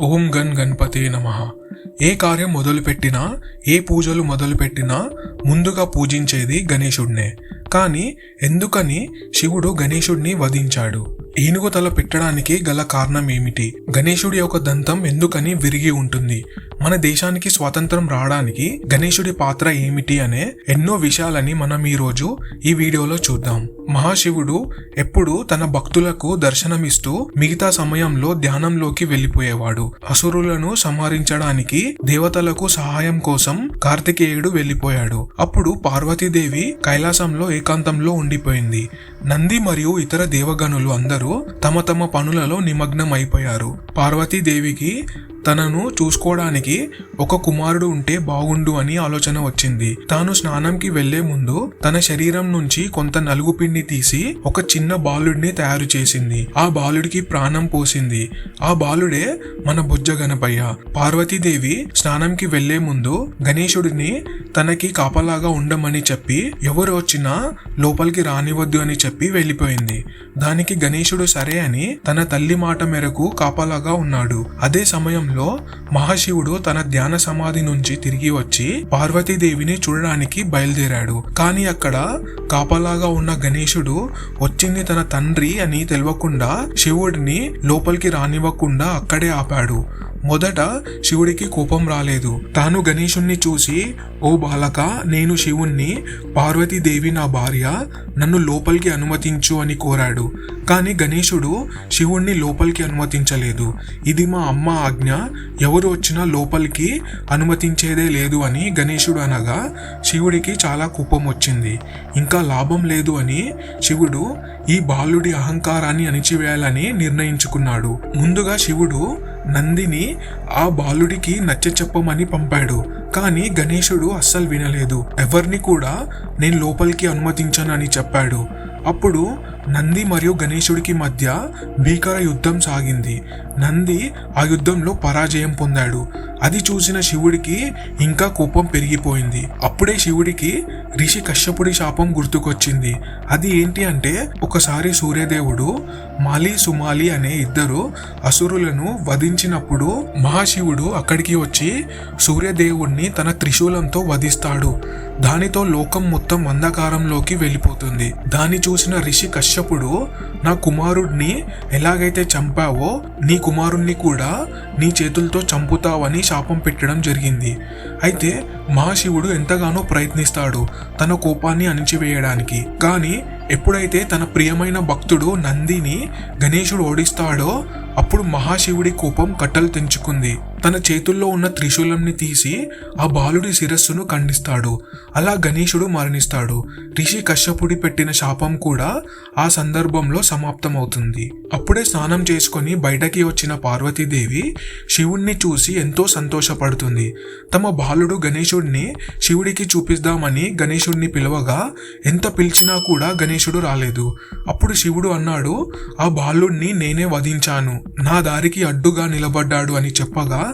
ఓం gun గణపతే నమ. ఏ కార్యం మొదలుపెట్టినా ఏ పూజలు మొదలుపెట్టినా ముందుగా పూజించేది గణేశుడినే. కానీ ఎందుకని శివుడు గణేశుడిని వధించాడు? ఏనుగు తల పెట్టడానికి గల కారణం ఏమిటి గణేశుడి యొక్క దంతం ఎందుకని విరిగి ఉంటుంది? మన దేశానికి స్వాతంత్రం రావడానికి గణేశుడి పాత్ర ఏమిటి అనే ఎన్నో విషయాలని మనం ఈ రోజు ఈ వీడియోలో చూద్దాం. మహాశివుడు ఎప్పుడు తన భక్తులకు దర్శనమిస్తూ మిగతా సమయంలో ధ్యానంలోకి వెళ్ళిపోయేవాడు అసురులను సంహరించడానికి దేవతలకు సహాయం కోసం కార్తికేయుడు వెళ్ళిపోయాడు అప్పుడు పార్వతీదేవి కైలాసంలో ఏకాంతంలో ఉండిపోయింది. నంది మరియు ఇతర దేవగణులు అందరూ తమ తమ పనులలో నిమగ్నం అయిపోయారు పార్వతీదేవికి తనను చూసుకోవడానికి ఒక కుమారుడు ఉంటే బాగుండు అని ఆలోచన వచ్చింది. తాను స్నానంకి వెళ్ళే ముందు తన శరీరం నుంచి కొంత నలుగు పిండి తీసి ఒక చిన్న బాలుడిని తయారు చేసింది. ఆ బాలుడికి ప్రాణం పోసింది. ఆ బాలుడే మన బుజ్జ గణపయ్య. పార్వతీదేవి స్నానంకి వెళ్ళే ముందు గణేశుడిని తనకి కాపలాగా ఉండమని చెప్పి ఎవరు వచ్చినా లోపలికి రానివద్దు అని చెప్పి వెళ్ళిపోయింది. దానికి గణేశుడు సరే అని తన తల్లి మాట మేరకు కాపలాగా ఉన్నాడు. అదే సమయంలో మహాశివుడు తన ధ్యాన సమాధి నుంచి తిరిగి వచ్చి పార్వతీదేవిని చూడడానికి బయలుదేరాడు. కానీ అక్కడ కాపలాగా ఉన్న గణేశుడు వచ్చింది తన తండ్రి అని తెలియకుండా శివుడిని లోపలికి రానివ్వకుండా అక్కడే ఆపాడు. మొదట శివుడికి కోపం రాలేదు. తాను గణేశుణ్ణి చూసి ఓ బాలక నేను శివుణ్ణి పార్వతీదేవి నా భార్య నన్ను లోపలికి అనుమతించు అని కోరాడు. కానీ గణేశుడు శివుణ్ణి లోపలికి అనుమతించలేదు. ఇది మా అమ్మ ఆజ్ఞ ఎవరు వచ్చినా లోపలికి అనుమతించేదే లేదు అని గణేశుడు అనగా శివుడికి చాలా కోపం వచ్చింది. ఇంకా లాభం లేదు అని శివుడు ఈ బాలుడి అహంకారాన్ని అణిచివేయాలని నిర్ణయించుకున్నాడు. ముందుగా శివుడు నందిని ఆ బాలుడికి నచ్చ చెప్పమని పంపాడు. కానీ గణేశుడు అస్సలు వినలేదు. ఎవరిని కూడా నేను లోపలికి అనుమతించానని చెప్పాడు. అప్పుడు నంది మరియు గణేశుడికి మధ్య భీకర యుద్ధం సాగింది. నంది ఆ యుద్ధంలో పరాజయం పొందాడు. అది చూసిన శివుడికి ఇంకా కోపం పెరిగిపోయింది. అప్పుడే శివుడికి రిషి కశ్యపుడి శాపం గుర్తుకొచ్చింది. అది ఏంటి అంటే ఒకసారి సూర్యదేవుడు మాలి సుమాలి అనే ఇద్దరు అసురులను వధించినప్పుడు మహాశివుడు అక్కడికి వచ్చి సూర్యదేవుణ్ణి తన త్రిశూలంతో వధిస్తాడు. దానితో లోకం మొత్తం అంధకారంలోకి వెళ్ళిపోతుంది. దాన్ని చూసిన రిషి కశ్యపుడు నా కుమారుడిని ఎలాగైతే చంపావో నీ కుమారుణ్ణి కూడా నీ చేతులతో చంపుతావని శాపం పెట్టడం జరిగింది. అయితే మహాశివుడు ఎంతగానో ప్రయత్నిస్తాడు తన కోపాన్ని అణిచివేయడానికి. కానీ ఎప్పుడైతే తన ప్రియమైన భక్తుడు నందిని గణేశుడు ఓడిస్తాడో అప్పుడు మహాశివుడి కోపం కట్టలు తెంచుకుంది. తన చేతుల్లో ఉన్న త్రిశూలంని తీసి ఆ బాలుడి శిరస్సును ఖండిస్తాడు. అలా గణేశుడు మరణిస్తాడు. రిషి కశ్యపుడి పెట్టిన శాపం కూడా ఆ సందర్భంలో సమాప్తమవుతుంది. అప్పుడే స్నానం చేసుకొని బయటకి వచ్చిన పార్వతీదేవి శివుణ్ణి చూసి ఎంతో సంతోషపడుతుంది. తమ బాలుడు గణేశుడిని శివుడికి చూపిద్దామని గణేశుడిని పిలవగా ఎంత పిలిచినా కూడా గణేశుడు రాలేదు. అప్పుడు శివుడు అన్నాడు ఆ బాలుడిని నేనే వధించాను. నా దారికి అడ్డుగా నిలబడ్డాడు అని చెప్పగా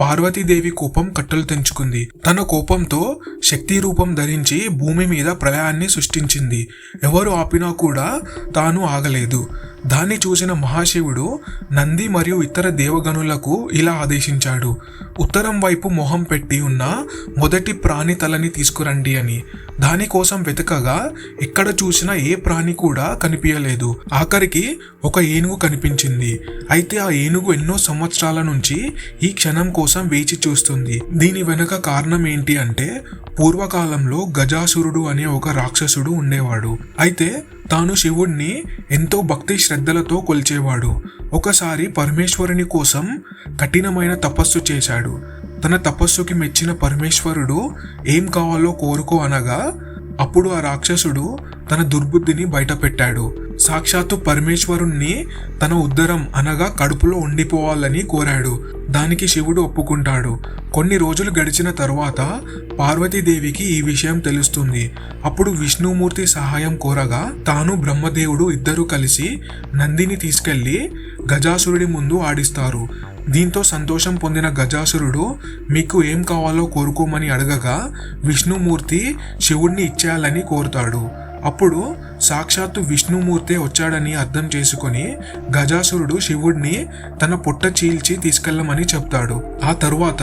పార్వతీదేవి కోపం కట్టలు తెంచుకుంది. తన కోపంతో శక్తి రూపం ధరించి భూమి మీద ప్రళయాన్ని సృష్టించింది. ఎవరు ఆపినా కూడా తాను ఆగలేదు. దాన్ని చూసిన మహాశివుడు నంది మరియు ఇతర దేవగణులకు ఇలా ఆదేశించాడు. ఉత్తరం వైపు మొహం పెట్టి ఉన్న మొదటి ప్రాణి తలని తీసుకురండి అని. దానికోసం వెతకగా ఎక్కడ చూసినా ఏ ప్రాణి కూడా కనిపించలేదు. ఆఖరికి ఒక ఏనుగు కనిపించింది. అయితే ఆ ఏనుగు ఎన్నో సంవత్సరాల నుంచి ఈ క్షణం కోసం కోసం వేచి చూస్తుంది. దీని వెనుక కారణం ఏంటి అంటే పూర్వకాలంలో గజాసురుడు అనే ఒక రాక్షసుడు ఉండేవాడు. అయితే తాను శివుణ్ణి ఎంతో భక్తి శ్రద్ధలతో కొలిచేవాడు. ఒకసారి పరమేశ్వరుని కోసం కఠినమైన తపస్సు చేశాడు. తన తపస్సుకి మెచ్చిన పరమేశ్వరుడు ఏం కావాలో కోరుకో అనగా అప్పుడు ఆ రాక్షసుడు తన దుర్బుద్ధిని బయటపెట్టాడు. సాక్షాత్తు పరమేశ్వరుణ్ణి తన ఉద్దరం అనగా కడుపులో ఉండిపోవాలని కోరాడు. దానికి శివుడు ఒప్పుకుంటాడు. కొన్ని రోజులు గడిచిన తరువాత పార్వతీదేవికి ఈ విషయం తెలుస్తుంది. అప్పుడు విష్ణుమూర్తి సహాయం కోరగా తాను బ్రహ్మదేవుడు ఇద్దరు కలిసి నందిని తీసుకెళ్ళి గజాసురుడి ముందు ఆడిస్తారు. దీంతో సంతోషం పొందిన గజాసురుడు మీకు ఏం కావాలో కోరుకోమని అడగగా విష్ణుమూర్తి శివుణ్ణి ఇచ్చేయాలని కోరుతాడు. అప్పుడు సాక్షాత్తు విష్ణుమూర్తే వచ్చాడని అర్థం చేసుకొని గజాసురుడు శివుడిని తన పొట్ట చీల్చి తీసుకెళ్ళమని చెప్తాడు. ఆ తరువాత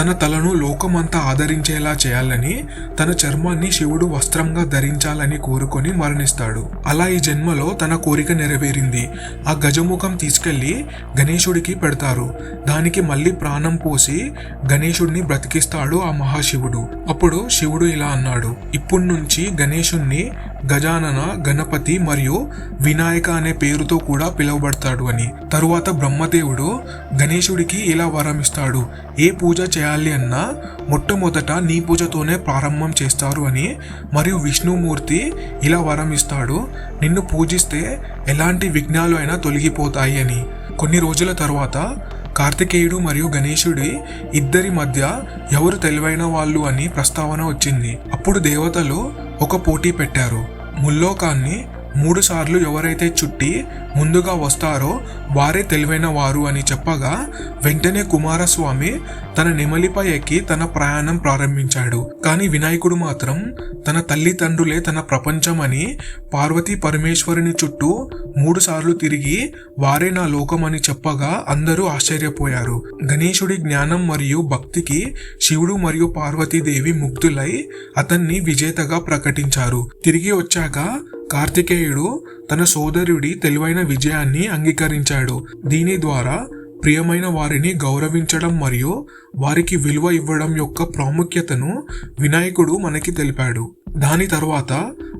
తన తలను లోకమంతా ఆదరించేలా చేయాలని తన చర్మాన్ని శివుడు వస్త్రంగా ధరించాలని కోరుకొని మరణిస్తాడు. అలా ఈ జన్మలో తన కోరిక నెరవేరింది. ఆ గజముఖం తీసుకెళ్ళి గణేశుడికి పెడతారు. దానికి మళ్ళీ ప్రాణం పోసి గణేశుడిని బ్రతికిస్తాడు ఆ మహాశివుడు. అప్పుడు శివుడు ఇలా అన్నాడు ఇప్పటి నుంచి గణేశుణ్ణి గజానన గణపతి మరియు వినాయక అనే పేరుతో కూడా పిలువబడతాడు అని. తరువాత బ్రహ్మదేవుడు గణేశుడికి ఇలా వరం ఇస్తాడు ఏ పూజ చేయాలి? అన్నా మొట్టమొదట నీ పూజతోనే ప్రారంభం చేస్తారు అని మరియు విష్ణుమూర్తి ఇలా వరం ఇస్తాడు నిన్ను పూజిస్తే ఎలాంటి విఘ్నాలు అయినా తొలగిపోతాయి అని. కొన్ని రోజుల తర్వాత కార్తికేయుడు మరియు గణేశుడి ఇద్దరి మధ్య ఎవరు తెలివైన వాళ్ళు అని ప్రస్తావన వచ్చింది. అప్పుడు దేవతలు ఒక పోటీ పెట్టారు. ముల్లోకాన్ని మూడుసార్లు ఎవరైతే చుట్టి ముందుగా వస్తారో వారే తెలివైన వారు అని చెప్పగా వెంటనే కుమారస్వామి తన నెమలిపై ఎక్కి తన ప్రయాణం ప్రారంభించాడు. కానీ వినాయకుడు మాత్రం తన తల్లిదండ్రులే తన ప్రపంచం అని పార్వతీ పరమేశ్వరుని చుట్టూ మూడుసార్లు తిరిగి వారే నా లోకం అని చెప్పగా అందరూ ఆశ్చర్యపోయారు. గణేశుడి జ్ఞానం మరియు భక్తికి శివుడు మరియు పార్వతీదేవి ముగ్ధులై అతన్ని విజేతగా ప్రకటించారు. తిరిగి వచ్చాక కార్తికేయుడు తన సోదరుడి తెలివైన విజయాన్ని అంగీకరించాడు. దీని ద్వారా ప్రియమైన వారిని గౌరవించడం మరియు వారికి విలువ ఇవ్వడం యొక్క ప్రాముఖ్యతను వినాయకుడు మనకి తెలిపాడు. దాని తర్వాత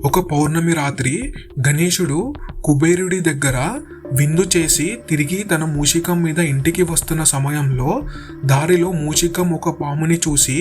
ఒక పౌర్ణమి రాత్రి గణేశుడు కుబేరుడి దగ్గర విందు చేసి తిరిగి తన మూషికం మీద ఇంటికి వస్తున్న సమయంలో దారిలో మూషికం ఒక పాముని చూసి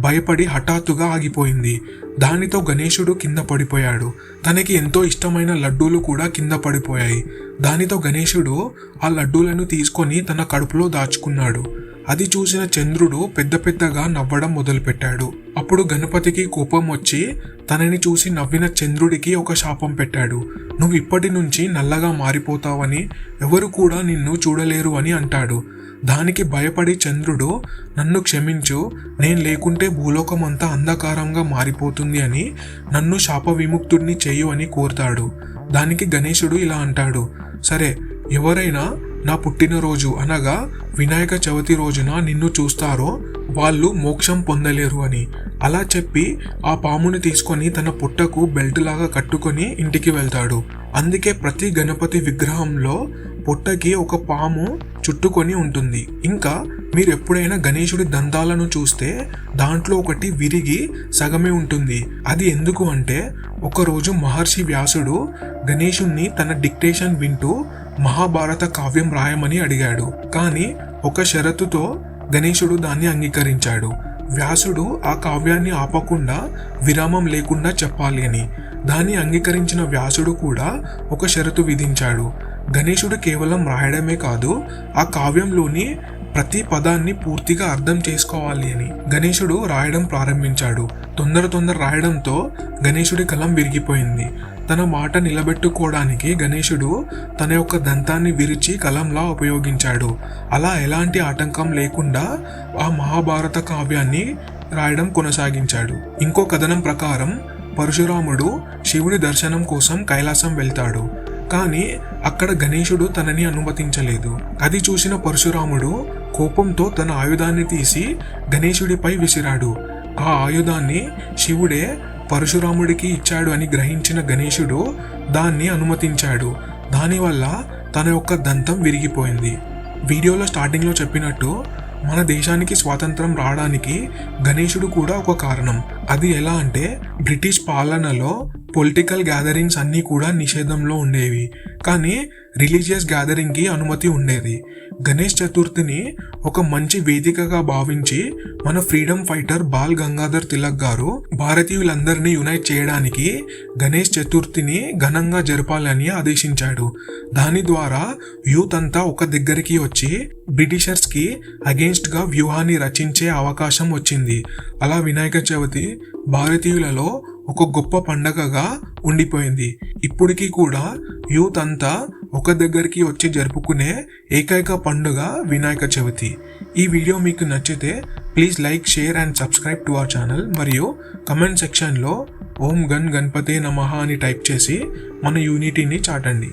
భయపడి హఠాత్తుగా ఆగిపోయింది. దానితో గణేశుడు కింద పడిపోయాడు. తనకి ఎంతో ఇష్టమైన లడ్డూలు కూడా కింద పడిపోయాయి. దానితో గణేశుడు ఆ లడ్డూలను తీసుకొని తన కడుపులో దాచుకున్నాడు. అది చూసిన చంద్రుడు పెద్ద పెద్దగా నవ్వడం మొదలుపెట్టాడు. అప్పుడు గణపతికి కోపం వచ్చి తనని చూసి నవ్విన చంద్రుడికి ఒక శాపం పెట్టాడు. నువ్వు ఇప్పటి నుంచి నల్లగా మారిపోతావని ఎవరు కూడా నిన్ను చూడలేరు అని అంటాడు. దానికి భయపడి చంద్రుడు నన్ను క్షమించు నేను లేకుంటే భూలోకం అంతా అంధకారంగా మారిపోతుంది అని నన్ను శాప విముక్తుడిని చేయు అని కోరుతాడు. దానికి గణేశుడు ఇలా అంటాడు సరే ఎవరైనా నా పుట్టినరోజు అనగా వినాయక చవితి రోజున నిన్ను చూస్తారో వాళ్ళు మోక్షం పొందలేరు అని. అలా చెప్పి ఆ పాముని తీసుకొని తన పుట్టకు బెల్ట్ లాగా కట్టుకొని ఇంటికి వెళ్తాడు. అందుకే ప్రతి గణపతి విగ్రహంలో పుట్టకి ఒక పాము చుట్టుకొని ఉంటుంది. ఇంకా మీరు ఎప్పుడైనా గణేశుడి దంతాలను చూస్తే దాంట్లో ఒకటి విరిగి సగమే ఉంటుంది. అది ఎందుకు అంటే ఒకరోజు మహర్షి వ్యాసుడు గణేశుణ్ణి తన డిక్టేషన్ వింటూ మహాభారత కావ్యం రాయమని అడిగాడు. కానీ ఒక షరతుతో గణేశుడు దాన్ని అంగీకరించాడు. వ్యాసుడు ఆ కావ్యాన్ని ఆపకుండా విరామం లేకుండా చెప్పాలి అని. దాన్ని అంగీకరించిన వ్యాసుడు కూడా ఒక షరతు విధించాడు. గణేశుడు కేవలం రాయడమే కాదు ఆ కావ్యంలోని ప్రతి పదాన్ని పూర్తిగా అర్థం చేసుకోవాలి అని గణేశుడు రాయడం ప్రారంభించాడు. తొందర తొందర రాయడంతో గణేశుడి కలం విరిగిపోయింది. తన మాట నిలబెట్టుకోవడానికి గణేశుడు తన యొక్క దంతాన్ని విరిచి కలంలా ఉపయోగించాడు. అలా ఎలాంటి ఆటంకం లేకుండా ఆ మహాభారత కావ్యాన్ని రాయడం కొనసాగించాడు. ఇంకో కథనం ప్రకారం పరశురాముడు శివుడి దర్శనం కోసం కైలాసం వెళ్తాడు. కానీ అక్కడ గణేశుడు తనని అనుమతించలేదు. అది చూసిన పరశురాముడు కోపంతో తన ఆయుధాన్ని తీసి గణేశుడిపై విసిరాడు. ఆ ఆయుధాన్ని శివుడే పరశురాముడికి ఇచ్చాడు అని గ్రహించిన గణేశుడు దాన్ని అనుమతించాడు. దానివల్ల తన యొక్క దంతం విరిగిపోయింది. వీడియోలో స్టార్టింగ్లో చెప్పినట్టు మన దేశానికి స్వాతంత్రం రావడానికి గణేశుడు కూడా ఒక కారణం. అది ఎలా అంటే బ్రిటిష్ పాలనలో పొలిటికల్ గ్యాదరింగ్స్ అన్నీ కూడా నిషేధంలో ఉండేవి. కానీ రిలీజియస్ గ్యాదరింగ్కి అనుమతి ఉండేది. గణేష్ చతుర్థిని ఒక మంచి వేదికగా భావించి మన ఫ్రీడమ్ ఫైటర్ బాల్ గంగాధర్ తిలక్ గారు భారతీయులందరినీ యునైట్ చేయడానికి గణేష్ చతుర్థిని ఘనంగా జరపాలని ఆదేశించాడు. దాని ద్వారా యూత్ అంతా ఒక దగ్గరికి వచ్చి బ్రిటిషర్స్కి అగేన్స్ట్గా వ్యూహాన్ని రచించే అవకాశం వచ్చింది. అలా వినాయక చవితి భారతీయులలో ఒక గొప్ప పండగగా ఉండిపోయింది. ఇప్పటికీ కూడా యూత్ అంతా ఒక దగ్గరికి వచ్చి జరుపుకునే ఏకైక పండుగ వినాయక చవితి. ఈ వీడియో మీకు నచ్చితే please like share and subscribe to our channel. మరియు కమెంట్ సెక్షన్లో ఓం గన్ గణపతే నమః అని టైప్ చేసి మన యూనిటీని చాటండి.